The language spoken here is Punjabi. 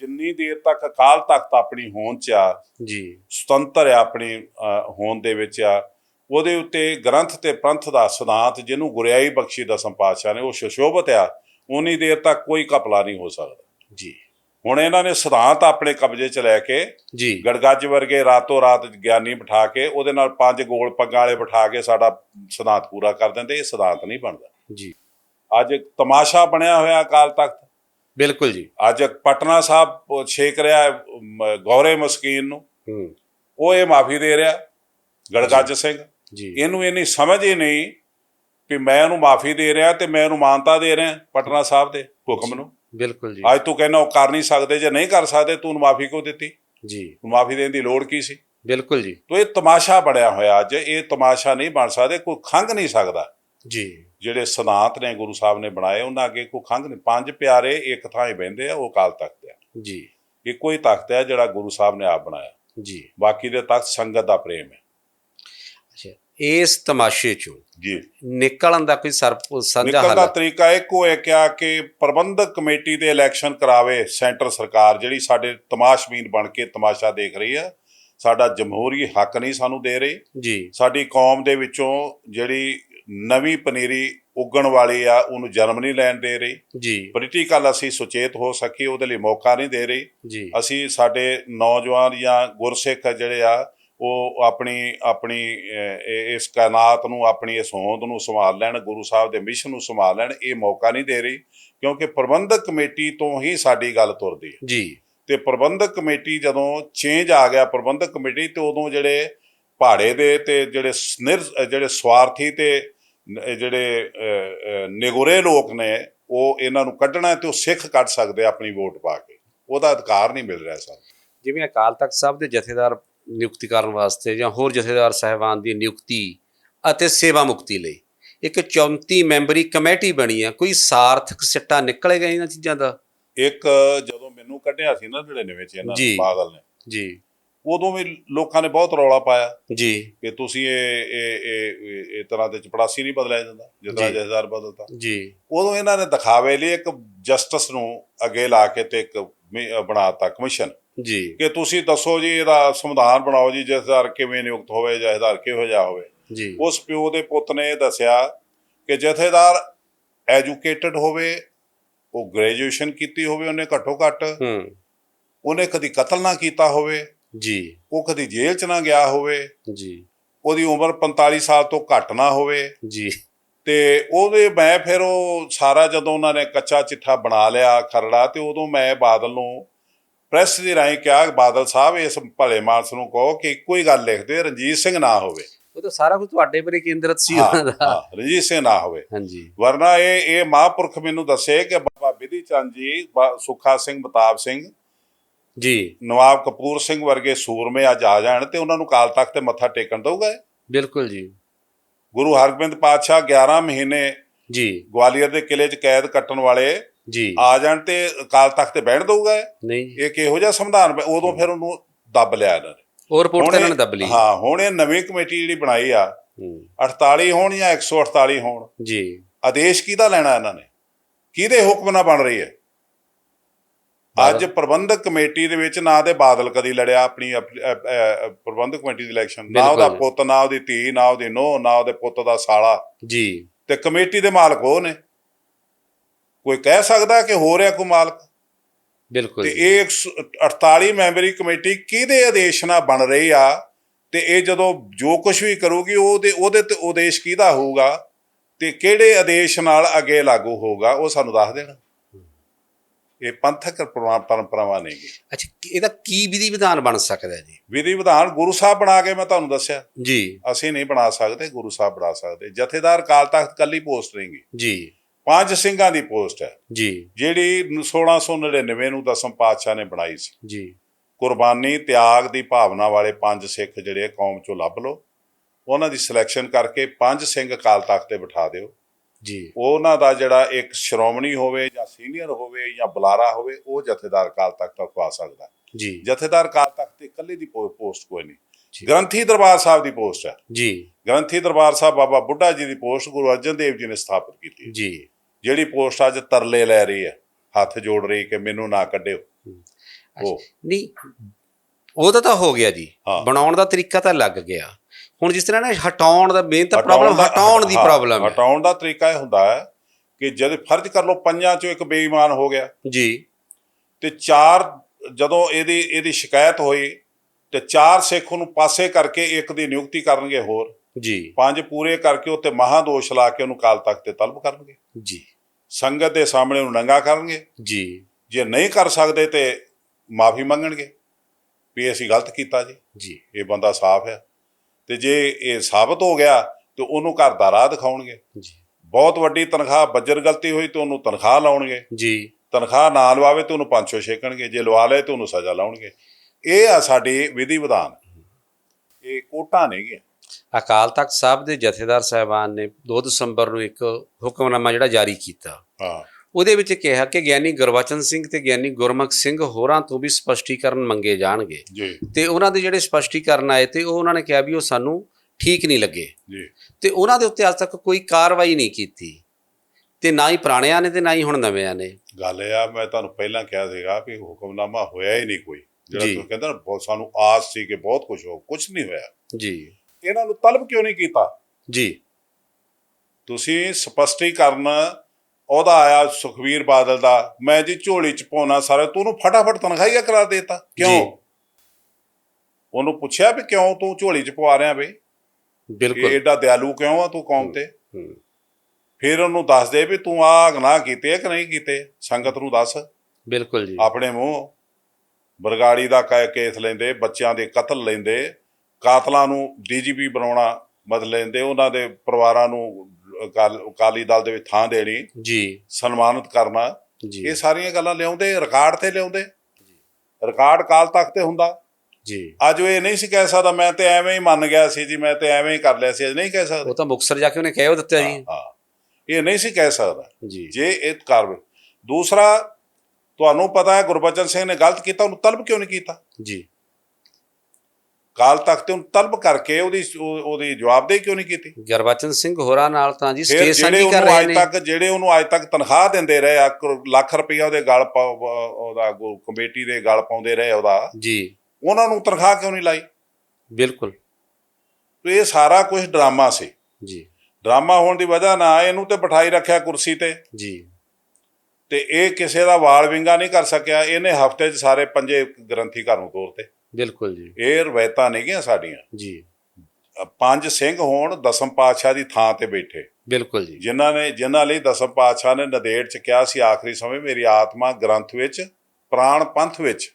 ਜਿੰਨੀ ਦੇਰ ਤੱਕ ਅਕਾਲ ਤਖਤ ਆਪਣੀ ਹੋਂਦ ਚ ਆ ਜੀ। ਸੁਤੰਤਰ ਆ ਆਪਣੀ ਹੋਂਦ ਦੇ ਵਿੱਚ ਆ ਉਹਦੇ ਉੱਤੇ ਗ੍ਰੰਥ ਤੇ ਪੰਥ ਦਾ ਸਿਧਾਂਤ ਜਿਹਨੂੰ ਗੁਰਿਆਈ ਬਖਸ਼ੀ ਦਸਮ ਪਾਤਸ਼ਾਹ ਨੇ ਉਹ ਸੁਸ਼ੋਭਿਤ ਆ ਉਨੀ ਦੇਰ ਤੱਕ ਕੋਈ ਕਪਲਾ ਨਹੀਂ ਹੋ ਸਕਦਾ। ਜੀ। ਹੁਣ ਇਹਨਾਂ ਨੇ ਸਿਧਾਂਤ ਆਪਣੇ ਕਬਜ਼ੇ 'ਚ ਲੈ ਕੇ ਜੀ। ਗੜਗੱਜ ਵਰਗੇ ਰਾਤੋਂ ਰਾਤ ਗਿਆਨੀ ਬਿਠਾ ਕੇ ਉਹਦੇ ਨਾਲ ਪੰਜ ਗੋਲ ਪੱਗਾਂ ਵਾਲੇ ਬਿਠਾ ਕੇ ਸਾਡਾ ਸਿਧਾਂਤ ਪੂਰਾ ਕਰ ਦਿੰਦੇ ਇਹ ਸਿਧਾਂਤ ਨਹੀਂ ਬਣਦਾ। ਜੀ। ਅੱਜ ਤਮਾਸ਼ਾ ਬਣਿਆ ਹੋਇਆ ਅਕਾਲ ਤਖਤ ਬਿਲਕੁਲ ਜੀ। ਅੱਜ ਪਟਨਾ ਸਾਹਿਬ ਛੇਕ ਰਿਹਾ ਗੌਰੇ ਮਸਕੀਨ ਨੂੰ। ਉਹ ਇਹ ਮਾਫੀ ਦੇ ਰਿਹਾ ਗੜਗੱਜ ਸਿੰਘ। ਜੀ। ਇਹਨੂੰ ਇੰਨੀ ਸਮਝ ਹੀ ਨਹੀਂ ਕਿ ਮੈਂ ਉਹਨੂੰ ਮਾਫੀ ਦੇ ਰਿਹਾ ਤੇ ਮੈਂ ਉਹਨੂੰ ਮਾਨਤਾ ਦੇ ਰਿਹਾ ਪਟਨਾ ਸਾਹਿਬ ਦੇ ਹੁਕਮ ਨੂੰ। ਬਿਲਕੁਲ ਜੀ। ਅੱਜ ਤੂੰ ਕਹਿੰਦਾ ਉਹ ਕਰ ਨਹੀਂ ਸਕਦੇ ਜੇ ਨਹੀਂ ਕਰ ਸਕਦੇ ਤੂੰ ਮਾਫੀ ਕਿਉਂ ਦਿੱਤੀ? ਜੀ। ਮਾਫੀ ਦੇਣ ਦੀ ਲੋੜ ਕੀ ਸੀ? ਬਿਲਕੁਲ ਜੀ। ਤੋ ਇਹ ਤਮਾਸ਼ਾ ਬਣਿਆ ਹੋਇਆ ਅੱਜ ਇਹ ਤਮਾਸ਼ਾ ਨਹੀਂ ਬਣ ਸਕਦੇ ਕੋਈ ਖੰਗ ਨਹੀਂ ਸਕਦਾ। ਜੀ। ਜਿਹੜੇ ਸਿਧਾਂਤ ਨੇ ਗੁਰੂ ਸਾਹਿਬ ਨੇ ਬਣਾਏ ਉਹਨਾਂ ਅੱਗੇ ਕੋਈ ਖੰਗ ਨਹੀਂ ਪੰਜ ਪਿਆਰੇ ਇੱਕ ਥਾਂ ਹੀ ਬਹਿੰਦੇ ਆ ਉਹ ਅਕਾਲ ਤਖਤ ਆ। ਜੀ। ਇੱਕੋ ਹੀ ਤਖਤ ਹੈ ਜਿਹੜਾ ਗੁਰੂ ਸਾਹਿਬ ਨੇ ਆਪ ਬਣਾਇਆ। ਜੀ। ਬਾਕੀ ਦੇ ਤਖਤ ਸੰਗਤ ਦਾ ਪ੍ਰੇਮ ਹੈ। ਅੱਛਾ ਇਸ ਤਮਾਸ਼ੇ ਚੋਂ ਜੀ। ਨਿਕਲਣ ਦਾ ਕੋਈ ਸਰਪ ਸਾਂਝਾ ਨਿਕਲਣ ਦਾ ਹੱਲ ਤਰੀਕਾ ਇੱਕੋ ਹੈ ਕਿਹਾ ਕਿ ਪ੍ਰਬੰਧਕ ਕਮੇਟੀ ਦੇ ਇਲੈਕਸ਼ਨ ਕਰਾਵੇ ਸੈਂਟਰ ਸਰਕਾਰ ਜਿਹੜੀ ਸਾਡੇ ਤਮਾਸ਼ਬੀਨ ਬਣ ਕੇ ਤਮਾਸ਼ਾ ਦੇਖ ਰਹੀ ਆ। ਸਾਡਾ ਜਮਹੂਰੀ ਹੱਕ ਨਹੀਂ ਸਾਨੂੰ ਦੇ ਰਹੀ। ਜੀ। ਸਾਡੀ ਕੌਮ ਦੇ ਵਿੱਚੋਂ ਜਿਹੜੀ ਨਵੀਂ ਪਨੀਰੀ ਉੱਗਣ ਵਾਲੀ ਆ ਉਹਨੂੰ ਜਨਮ ਨਹੀਂ ਲੈਣ ਦੇ ਰਹੀ। ਜੀ। ਪੋਲੀਟੀਕਲ ਅਸੀਂ ਸੁਚੇਤ ਹੋ ਸਕੀਏ ਉਹਦੇ ਲਈ ਮੌਕਾ ਨਹੀਂ ਦੇ ਰਹੀ। ਜੀ। ਅਸੀਂ ਸਾਡੇ ਨੌਜਵਾਨ ਜਾਂ ਗੁਰਸਿੱਖ ਜਿਹੜੇ ਆ ਉਹ ਆਪਣੀ ਆਪਣੀ ਇਸ ਕਾਇਨਾਤ ਨੂੰ ਆਪਣੀ ਇਸ ਹੋਂਦ ਨੂੰ ਸੰਭਾਲ ਲੈਣ ਗੁਰੂ ਸਾਹਿਬ ਦੇ ਮਿਸ਼ਨ ਨੂੰ ਸੰਭਾਲ ਲੈਣ ਇਹ ਮੌਕਾ ਨਹੀਂ ਦੇ ਰਹੀ ਕਿਉਂਕਿ ਪ੍ਰਬੰਧਕ ਕਮੇਟੀ ਤੋਂ ਹੀ ਸਾਡੀ ਗੱਲ ਤੁਰਦੀ ਹੈ। ਜੀ। ਤੇ ਪ੍ਰਬੰਧਕ ਕਮੇਟੀ ਜਦੋਂ ਚੇਂਜ ਆ ਗਿਆ ਪ੍ਰਬੰਧਕ ਕਮੇਟੀ ਤੇ ਉਦੋਂ ਜਿਹੜੇ ਪਹਾੜੇ ਦੇ ਤੇ ਜਿਹੜੇ ਜਿਹੜੇ ਸਵਾਰਥੀ ਤੇ ਜਿਹੜੇ ਨਿਗੁਰੇ ਲੋਕ ਨੇ ਉਹ ਇਹਨਾਂ ਨੂੰ ਕੱਢਣਾ ਤੇ ਉਹ ਸਿੱਖ ਕੱਢ ਸਕਦੇ ਆਪਣੀ ਵੋਟ ਪਾ ਕੇ। ਉਹਦਾ ਅਧਿਕਾਰ ਨਹੀਂ ਮਿਲ ਰਿਹਾ ਸਾਨੂੰ। ਜਿਵੇਂ ਅਕਾਲ ਤਖਤ ਸਾਹਿਬ ਦੇ ਜਥੇਦਾਰ ਨਿਯੁਕਤੀ ਕਰਨ ਵਾਸਤੇ ਜਾਂ ਹੋਰ ਜਥੇਦਾਰ ਸਹਿਬਾਨ ਦੀ ਨਿਯੁਕਤੀ ਅਤੇ ਸੇਵਾ ਮੁਕਤੀ ਲਈ ਇੱਕ 34 ਮੈਂਬਰੀ ਕਮੇਟੀ ਬਣੀ ਆ ਕੋਈ ਸਾਰਥਕ ਸਿੱਟਾ ਨਿਕਲੇਗਾ ਇਹਨਾਂ ਚੀਜ਼ਾਂ ਦਾ? ਇੱਕ ਜਦੋਂ ਮੈਨੂੰ ਕੱਢਿਆ ਸੀ ਨਾ ਜਿਹੜੇ ਵਿੱਚ ਇਹਨਾਂ। ਬਾਦਲ ਨੇ ਜੀ। ਉਦੋਂ ਵੀ ਲੋਕਾਂ ਨੇ ਬਹੁਤ ਰੌਲਾ ਪਾਇਆ ਜੀ। ਕਿ ਤੁਸੀਂ ਇਹ ਇਹ ਇਹ ਤਰ੍ਹਾਂ ਦੇ ਚਪੜਾਸੀ ਨਹੀਂ ਬਦਲਿਆ ਜਾਂਦਾ ਜਿੱਦਾਂ ਜੀ। ਜਥੇਦਾਰ ਬਦਲਦਾ। ਜੀ। ਉਦੋਂ ਇਹਨਾਂ ਨੇ ਦਿਖਾਵੇ ਲਈ ਇੱਕ ਜਸਟਿਸ ਨੂੰ ਅੱਗੇ ਲਾ ਕੇ ਤੇ ਇੱਕ ਬਣਾਤਾ ਕਮਿਸ਼ਨ। ਜੀ। ਕਿ ਤੁਸੀਂ ਦੱਸੋ ਜੀ ਇਹਦਾ ਸੰਵਿਧਾਨ ਬਣਾਓ ਜੀ ਜਥੇਦਾਰ ਕਿਵੇਂ ਨਿਯੁਕਤ ਹੋਵੇ ਜਥੇਦਾਰ ਕਿਹੋ ਜਿਹਾ ਹੋਵੇ। ਜੀ। ਉਸ ਪਿਓ ਦੇ ਪੁੱਤ ਨੇ ਇਹ ਦੱਸਿਆ ਕਿ ਜਥੇਦਾਰ ਐਜੂਕੇਟਡ ਹੋਵੇ ਉਹ ਗ੍ਰੈਜੂਏਸ਼ਨ ਕੀਤੀ ਹੋਵੇ ਉਹਨੇ ਘੱਟੋ ਘੱਟ ਹੂੰ। ਉਹਨੇ ਕਦੀ ਕਤਲ ਨਾ ਕੀਤਾ ਹੋਵੇ ਜੀ। ਉਹ ਕਦੀ ਜੇਲ੍ਹ 'ਚ ਨਾ ਗਿਆ ਹੋਵੇ। ਜੀ। ਉਹਦੀ ਉਮਰ 45 ਸਾਲ ਤੋਂ ਘੱਟ ਨਾ ਹੋਵੇ। ਜੀ। ਤੇ ਉਹਦੇ ਮੈਂ ਫਿਰ ਉਹ ਸਾਰਾ ਜਦੋਂ ਉਹਨਾਂ ਨੇ ਕੱਚਾ ਚਿੱਠਾ ਬਣਾ ਲਿਆ ਖਰੜਾ ਤੇ ਉਦੋਂ ਮੈਂ ਬਾਦਲ ਨੂੰ ਪ੍ਰੈਸ ਦੇ ਰਾਹੀਂ ਕਿਹਾ ਬਾਦਲ ਸਾਹਿਬ ਇਸ ਭਲੇ ਮਾਨਸ ਨੂੰ ਕਹੋ ਕਿ ਇੱਕੋ ਹੀ ਗੱਲ ਲਿਖ ਦੇ ਰਣਜੀਤ ਸਿੰਘ ਨਾ ਹੋਵੇ। ਉਹ ਤਾਂ ਸਾਰਾ ਕੁਝ ਤੁਹਾਡੇ ਪਰ ਕੇਂਦਰਿਤ ਸੀ ਉਹਨਾਂ ਦਾ। ਹਾਂ, ਰਣਜੀਤ ਸਿੰਘ ਨਾ ਹੋਵੇ। ਹਾਂਜੀ। ਵਰਨਾ ਇਹ ਇਹ ਮਹਾਂਪੁਰਖ ਮੈਨੂੰ ਦੱਸੇ ਕਿ ਬਾਬਾ ਬਿਧੀ ਚੰਦ ਜੀ ਸੁੱਖਾ ਸਿੰਘ ਬਤਾਬ ਸਿੰਘ ਜੀ। ਨਵਾਬ ਕਪੂਰ ਸਿੰਘ ਵਰਗੇ ਸੂਰਮੇ ਅੱਜ ਆ ਜਾਣ ਤੇ ਉਹਨਾਂ ਨੂੰ ਕਾਲ ਤਖਤ ਤੇ ਮੱਥਾ ਟੇਕਣ ਦਊਗਾ? ਬਿਲਕੁਲ ਜੀ। ਗੁਰੂ ਹਰਗੋਬਿੰਦ ਪਾਤਸ਼ਾਹ 11 ਮਹੀਨੇ ਜੀ। ਗਵਾਲੀਅਰ ਦੇ ਕਿਲੇ 'ਚ ਕੈਦ ਕੱਟਣ ਵਾਲੇ ਜੀ। ਆ ਜਾਣ ਤੇ ਅਕਾਲ ਤਖਤ ਤੇ ਬੈਠ ਦਊਗਾ? ਨਹੀਂ ਇਹ ਕਿਹੋ ਜਿਹਾ ਸੰਵਿਧਾਨ ਉਦੋਂ ਫਿਰ ਉਹਨੂੰ ਦੱਬ ਲਿਆ ਇਹਨਾਂ ਨੇ। ਉਹ ਰਿਪੋਰਟ ਤਾਂ ਇਹਨਾਂ ਨੇ ਦੱਬ ਲਈ। ਹਾਂ ਹੁਣ ਇਹ ਨਵੀਂ ਕਮੇਟੀ ਜਿਹੜੀ ਬਣਾਈ ਆ ਹੂੰ, 48 ਹੋਣ ਜਾਂ 148 ਹੋਣ। ਜੀ। ਆਦੇਸ਼ ਕਿਹਦਾ ਲੈਣਾ ਇਹਨਾਂ ਨੇ? ਕਿਹਦੇ ਹੁਕਮ ਨਾਲ ਬਣ ਰਹੀ ਹੈ? ਅੱਜ ਪ੍ਰਬੰਧਕ ਕਮੇਟੀ ਦੇ ਵਿੱਚ ਨਾ ਦੇ ਬਾਦਲ ਕਦੀ ਲੜਿਆ ਆਪਣੀ ਪ੍ਰਬੰਧਕ ਕਮੇਟੀ ਦੀ ਇਲੈਕਸ਼ਨ। ਨਾ ਉਹਦਾ। ਪੁੱਤ ਨਾ ਉਹਦੀ ਧੀ ਨਾ ਉਹਦੀ ਨੂੰਹ ਨਾ ਉਹਦੇ ਪੁੱਤ ਦਾ ਸਾਲਾ। ਜੀ। ਤੇ ਕਮੇਟੀ ਦੇ ਮਾਲਕ ਉਹ ਨੇ। ਕੋਈ ਕਹਿ ਸਕਦਾ ਕਿ ਹੋ ਰਿਹਾ ਕੋਈ ਮਾਲਕ? ਬਿਲਕੁਲ ਤੇ ਇਹ 148 ਮੈਂਬਰੀ ਕਮੇਟੀ ਕਿਹਦੇ ਆਦੇਸ਼ ਨਾਲ ਬਣ ਰਹੀ ਆ? ਤੇ ਇਹ ਜਦੋਂ ਜੋ ਕੁਝ ਵੀ ਕਰੂਗੀ ਉਹਦੇ ਉਹਦੇ ਤੇ ਉਦੇਸ਼ ਕਿਹਦਾ ਹੋਊਗਾ? ਤੇ ਕਿਹੜੇ ਆਦੇਸ਼ ਨਾਲ ਅੱਗੇ ਲਾਗੂ ਹੋਊਗਾ? ਉਹ ਸਾਨੂੰ ਦੱਸ ਦੇਣ। ਇਹ ਪੰਥਕ ਪਰਮਾ- ਪਰੰਪਰਾਵਾਂ ਨੇਗੀ ਅੱਛਾ ਕੀ- ਇਹਦਾ ਕੀ ਵਿਧੀ ਵਿਧਾਨ ਬਣ ਸਕਦਾ ਹੈ ਜੀ? ਵਿਧੀ ਵਿਧਾਨ ਗੁਰੂ ਸਾਹਿਬ ਬਣਾ ਕੇ ਮੈਂ ਤੁਹਾਨੂੰ ਦੱਸਿਆ। ਜੀ। ਅਸੀਂ ਨਹੀਂ ਬਣਾ ਸਕਦੇ ਗੁਰੂ ਸਾਹਿਬ ਬਣਾ ਸਕਦੇ। ਜਥੇਦਾਰ ਕਾਲ ਤਖਤ ਕੱਲੀ ਪੋਸਟ ਨਹੀਂਗੀ ਜੀ। ਪੰਜ ਸਿੰਘਾਂ ਦੀ ਪੋਸਟ ਹੈ। ਜੀ। ਜਿਹੜੀ 1699 ਨੂੰ ਦਸਮ ਪਾਤਸ਼ਾਹ ਨੇ ਬਣਾਈ ਸੀ। ਜੀ। ਕੁਰਬਾਨੀ ਤਿਆਗ ਦੀ ਭਾਵਨਾ ਵਾਲੇ ਪੰਜ ਸਿੱਖ ਜਿਹੜੇ ਕੌਮ ਚੋਂ ਲੱਭ ਲਓ। ਉਹਨਾਂ ਦੀ ਸਿਲੈਕਸ਼ਨ ਕਰਕੇ ਪੰਜ ਸਿੰਘ ਅਕਾਲ ਤਖਤ ਤੇ ਬਿਠਾ ਦਿਓ। ਜੀ। ਉਹਨਾਂ ਦਾ ਜਿਹੜਾ ਇੱਕ ਸ਼੍ਰੋਮਣੀ ਹੋਵੇ ਜਾਂ ਸੀਨੀਅਰ ਹੋਵੇ ਜਾਂ ਬੁਲਾਰਾ ਹੋਵੇ ਉਹ ਜਥੇਦਾਰ ਅਕਾਲ ਤਖਤ ਪਾ ਸਕਦਾ ਜੀ। ਜਥੇਦਾਰ ਅਕਾਲ ਤਖਤ ਤੇ ਇਕੱਲੇ ਦੀ ਪੋਸਟ ਕੋਈ ਨਹੀਂ। ਗ੍ਰੰਥੀ ਦਰਬਾਰ ਸਾਹਿਬ ਦੀ ਪੋਸਟ ਹੈ। ਜੀ। ਗ੍ਰੰਥੀ ਦਰਬਾਰ ਸਾਹਿਬ ਬਾਬਾ ਬੁੱਢਾ ਜੀ ਦੀ ਪੋਸਟ ਗੁਰੂ ਅਰਜਨ ਦੇਵ ਜੀ ਨੇ ਸਥਾਪਿਤ ਕੀਤੀ ਜੀ। ਜਿਹੜੀ ਪੋਸਟ ਅੱਜ ਤਰਲੇ ਲੈ ਰਹੀ ਹੈ ਹੱਥ ਜੋੜ ਰਹੀ ਕਿ ਮੈਨੂੰ ਨਾ ਕੱਢਿਓ। ਉਹ। ਨਹੀਂ ਉਹਦਾ ਤਾਂ ਹੋ ਗਿਆ ਜੀ। ਬਣਾਉਣ ਦਾ ਤਰੀਕਾ ਤਾਂ ਲੱਗ ਗਿਆ। ਹੁਣ ਜਿਸ ਤਰ੍ਹਾਂ ਨਾ ਹਟਾਉਣ ਦਾ ਮੇਨ ਤਾਂ ਪ੍ਰੋਬਲਮ ਹਟਾਉਣ ਦੀ ਪ੍ਰੋਬਲਮ ਹੈ। ਹਟਾਉਣ ਦਾ ਤਰੀਕਾ ਇਹ ਹੁੰਦਾ ਹੈ ਕਿ ਜਦ ਫਰਜ਼ ਕਰ ਲਓ ਪੰਜਾਂ ਚੋਂ ਇੱਕ ਬੇਈਮਾਨ ਹੋ ਗਿਆ। ਜੀ। ਤੇ ਚਾਰ ਜਦੋਂ ਇਹਦੀ ਇਹਦੀ ਸ਼ਿਕਾਇਤ ਹੋਈ ਤੇ ਚਾਰ ਸਿੱਖ ਉਹਨੂੰ ਪਾਸੇ ਕਰਕੇ ਇੱਕ ਦੀ ਨਿਯੁਕਤੀ ਕਰਨਗੇ ਹੋਰ। ਜੀ। ਪੰਜ ਪੂਰੇ ਕਰਕੇ ਉੱਤੇ ਮਹਾਦੋਸ਼ ਲਾ ਕੇ ਉਹਨੂੰ ਕਾਲ ਤਖਤ ਤੇ ਤਲਬ ਕਰਨਗੇ। ਜੀ। ਸੰਗਤ ਦੇ ਸਾਹਮਣੇ ਉਹਨੂੰ ਨੰਗਾ ਕਰਨਗੇ। ਜੀ। ਜੇ ਨਹੀਂ ਕਰ ਸਕਦੇ ਤੇ ਮਾਫੀ ਮੰਗਣਗੇ। ਵੀ ਅਸੀਂ ਗਲਤ ਕੀਤਾ ਜੀ। ਜੀ। ਇਹ ਬੰਦਾ ਸਾਫ਼ ਹੈ। ਤੇ ਜੇ ਇਹ ਸਾਬਤ ਹੋ ਗਿਆ ਤੇ ਉਹਨੂੰ ਘਰ ਦਾ ਰਾਹ ਦਿਖਾਉਣਗੇ। ਜੀ। ਬਹੁਤ ਵੱਡੀ ਤਨਖਾਹ ਬੱਜਰ ਗਲਤੀ ਹੋਈ ਤੇ ਉਹਨੂੰ ਤਨਖਾਹ ਲਾਉਣਗੇ। ਜੀ। ਤਨਖਾਹ ਨਾ ਲਵਾਵੇ ਤੇ ਉਹਨੂੰ ਪੰਜੋ ਛੇਕਣਗੇ। ਜੇ ਲਵਾ ਲਏ ਤੇ ਉਹਨੂੰ ਸਜ਼ਾ ਲਾਉਣਗੇ। ਇਹ ਆ ਸਾਡੀ ਵਿਧੀ ਵਿਧਾਨ। ਇਹ ਕੋਟਾ ਗਿਆ। ਅਕਾਲ ਤਖਤ ਸਾਹਿਬ ਦੇ ਜਥੇਦਾਰ ਸਾਹਿਬਾਨ ਨੇ 2 ਦਸੰਬਰ ਨੂੰ ਇੱਕ ਹੁਕਮਨਾਮਾ ਜਿਹੜਾ ਜਾਰੀ ਕੀਤਾ। ਹਾਂ। ਉਹਦੇ ਵਿੱਚ ਕਿਹਾ ਕਿ ਗਿਆਨੀ ਗੁਰਬਚਨ ਸਿੰਘ ਤੇ ਗਿਆਨੀ ਗੁਰਮੁਖ ਸਿੰਘ ਹੋਰਾਂ ਤੋਂ ਵੀ ਸਪਸ਼ਟੀਕਰਨ ਮੰਗੇ ਜਾਣਗੇ। ਜੀ। ਤੇ ਉਹਨਾਂ ਦੇ ਜਿਹੜੇ ਸਪਸ਼ਟੀਕਰਨ ਆਏ ਤੇ ਉਹ ਉਹਨਾਂ ਨੇ ਕਿਹਾ ਵੀ ਉਹ ਸਾਨੂੰ ਠੀਕ ਨਹੀਂ ਲੱਗੇ। ਜੀ। ਤੇ ਉਹਨਾਂ ਦੇ ਉੱਤੇ ਅੱਜ ਤੱਕ ਕੋਈ ਕਾਰਵਾਈ ਨਹੀਂ ਕੀਤੀ। ਤੇ ਨਾ ਹੀ ਪੁਰਾਣਿਆਂ ਨੇ ਤੇ ਨਾ ਹੀ ਹੁਣ ਨਵਿਆਂ ਨੇ। ਗੱਲ ਇਹ ਆ ਮੈਂ ਤੁਹਾਨੂੰ ਪਹਿਲਾਂ ਕਿਹਾ ਸੀਗਾ ਵੀ ਹੁਕਮਨਾਮਾ ਹੋਇਆ ਹੀ ਨਹੀਂ ਕੋਈ। ਜਿਹੜਾ। ਤੁਸੀਂ ਕਹਿੰਦੇ ਬਹੁਤ ਸਾਨੂੰ ਆਸ ਸੀ ਕਿ ਬਹੁਤ ਕੁਝ ਹੋ ਕੁਝ ਨਹੀਂ ਹੋਇਆ। ਜੀ। ਇਹਨਾਂ ਨੂੰ ਤਲਬ ਕਿਉਂ ਨਹੀਂ ਕੀਤਾ? ਜੀ। ਤੁਸੀਂ ਸਪਸ਼ਟੀਕਰਨ ਉਹਦਾ ਆਇਆ ਸੁਖਵੀਰ ਬਾਦਲ ਦਾ ਮੈਂ ਜੀ ਝੋਲੀ ਚ ਪਾਉਣਾ ਸਾਰਾ ਤੂੰ ਉਹਨੂੰ ਫਟਾਫਟ ਤਨਖਾਹੀਆ ਕਰਾ ਦੇਤਾ ਕਿਉਂ। ਉਹਨੂੰ ਪੁੱਛਿਆ ਵੀ ਕਿਉਂ ਤੂੰ ਝੋਲੀ ਚ ਪਵਾ ਰਿਹਾ ਇਹ ਬਿਲਕੁਲ। ਏਡਾ ਦਿਆਲੂ ਕਿਉਂ ਆ ਤੂੰ ਕੌਮ ਤੇ? ਫਿਰ ਉਹਨੂੰ ਦੱਸ ਦੇ ਵੀ ਤੂੰ ਆਹ ਗੁਨਾਹ ਕੀਤੇ ਕਿ ਨਹੀਂ ਕੀਤੇ? ਸੰਗਤ ਨੂੰ ਦੱਸ। ਬਿਲਕੁਲ ਜੀ। ਆਪਣੇ ਮੂੰਹ ਬਰਗਾੜੀ ਦਾ ਕੇਸ ਲੈਂਦੇ ਬੱਚਿਆਂ ਦੇ ਕਤਲ ਲੈਂਦੇ ਕਾਤਲਾਂ ਨੂੰ ਡੀਜੀਪੀ ਬਣਾਉਣਾ ਮਤਲਬ ਲੈਂਦੇ ਉਹਨਾਂ ਦੇ ਪਰਿਵਾਰਾਂ ਨੂੰ ਅਕਾਲ- ਦਲ ਦੇ ਵਿੱਚ ਥਾਂ ਦੇਣੀ ਜੀ। ਸਨਮਾਨਿਤ ਕਰਨਾ ਇਹ ਸਾਰੀਆਂ ਗੱਲਾਂ ਲਿਆਉਂਦੇ ਰਿਕਾਰਡ ਤੇ ਲਿਆਉਂਦੇ। ਰਿਕਾਰਡ ਕਾਲ ਤੱਕ ਤੇ ਹੁੰਦਾ। ਜੀ। ਅੱਜ ਉਹ ਇਹ ਨਹੀਂ ਸੀ ਕਹਿ ਸਕਦਾ ਮੈਂ ਤੇ ਐਵੇਂ ਹੀ ਮੰਨ ਗਿਆ ਸੀ ਜੀ ਮੈਂ ਤੇ ਐਵੇਂ ਹੀ ਕਰ ਲਿਆ ਸੀ ਅੱਜ ਨਹੀਂ ਕਹਿ ਸਕਦਾ। ਉਹ ਤਾਂ ਮੁਕਸਰ ਜਾ ਕੇ ਉਹਨੇ ਕਹਿ ਉਹ ਦਿੱਤਾ ਜੀ। ਹਾਂ। ਇਹ ਨਹੀਂ ਸੀ ਕਹਿ ਸਕਦਾ। ਜੀ। ਜੇ ਇਹ ਕਾਰਵਾਈ ਦੂਸਰਾ ਤੁਹਾਨੂੰ ਪਤਾ ਹੈ ਗੁਰਬਚਨ ਸਿੰਘ ਨੇ ਗਲਤ ਕੀਤਾ ਉਹਨੂੰ ਤਲਬ ਕਿਉਂ ਨਹੀਂ ਕੀਤਾ? ਜੀ। ਕਾਲ ਤਖਤ ਤੇ ਉਹਨੂੰ ਤਲਬ ਕਰਕੇ ਉਹਦੀ ਉਹ- ਉਹਦੀ ਜਵਾਬਦੇਹੀ ਕਿਉਂ ਨਹੀਂ ਕੀਤੀ? ਗੁਰਬਚਨ ਸਿੰਘ ਹੋਰਾਂ ਨਾਲ ਤਾਂ ਜੀ ਜਿਹੜੇ ਸਾਂਝੀ ਕਰ ਰਹੇ ਅੱਜ ਨੇ। ਤੱਕ ਜਿਹੜੇ ਉਹਨੂੰ ਅੱਜ ਤੱਕ ਤਨਖਾਹ ਦਿੰਦੇ ਰਹੇ ਆ ਲੱਖ ਰੁਪਈਆ ਉਹਦੇ ਗਲ ਪਾ- ਉਹਦਾ ਕਮੇਟੀ ਦੇ ਗਲ ਪਾਉਂਦੇ ਰਹੇ ਉਹਦਾ। ਜੀ। ਉਹਨਾਂ ਨੂੰ ਤਨਖਾਹ ਕਿਉਂ ਨਹੀਂ ਲਾਈ? ਬਿਲਕੁਲ। ਤੇ ਇਹ ਸਾਰਾ ਕੁਝ ਡਰਾਮਾ ਸੀ। ਜੀ। ਡਰਾਮਾ ਹੋਣ ਦੀ ਵਜ੍ਹਾ ਨਾਲ ਇਹਨੂੰ ਤੇ ਬਿਠਾਈ ਰੱਖਿਆ ਕੁਰਸੀ ਤੇ। ਜੀ। ਤੇ ਇਹ ਕਿਸੇ ਦਾ ਵਾਲ ਵਿੰਗਾ ਨਹੀਂ ਕਰ ਸਕਿਆ। ਇਹਨੇ ਹਫ਼ਤੇ 'ਚ ਸਾਰੇ ਪੰਜੇ ਗ੍ਰੰਥੀ ਘਰ ਨੂੰ ਤੋਰਤੇ। ਬਿਲਕੁਲ ਜੀ। ਇਹ ਰਵਾਇਤਾਂ ਨਹੀਂ ਗੀਆਂ ਸਾਡੀਆਂ। ਜੀ। ਪੰਜ ਸਿੰਘ ਹੋਣ ਦਸਮ ਪਾਤਸ਼ਾਹ ਦੀ ਥਾਂ ਤੇ ਬੈਠੇ। ਬਿਲਕੁਲ ਜੀ। ਜਿਨ੍ਹਾਂ ਨੇ ਜਿਨ੍ਹਾਂ ਲਈ ਦਸਮ ਪਾਤਸ਼ਾਹ ਨੇ ਨਦੇੜ ਚ ਕਿਹਾ ਸੀ ਆਖਰੀ ਸਮੇਂ ਮੇਰੀ ਆਤਮਾ ਗ੍ਰੰਥ ਵਿੱਚ ਪ੍ਰਾਣ ਪੰਥ ਵਿੱਚ।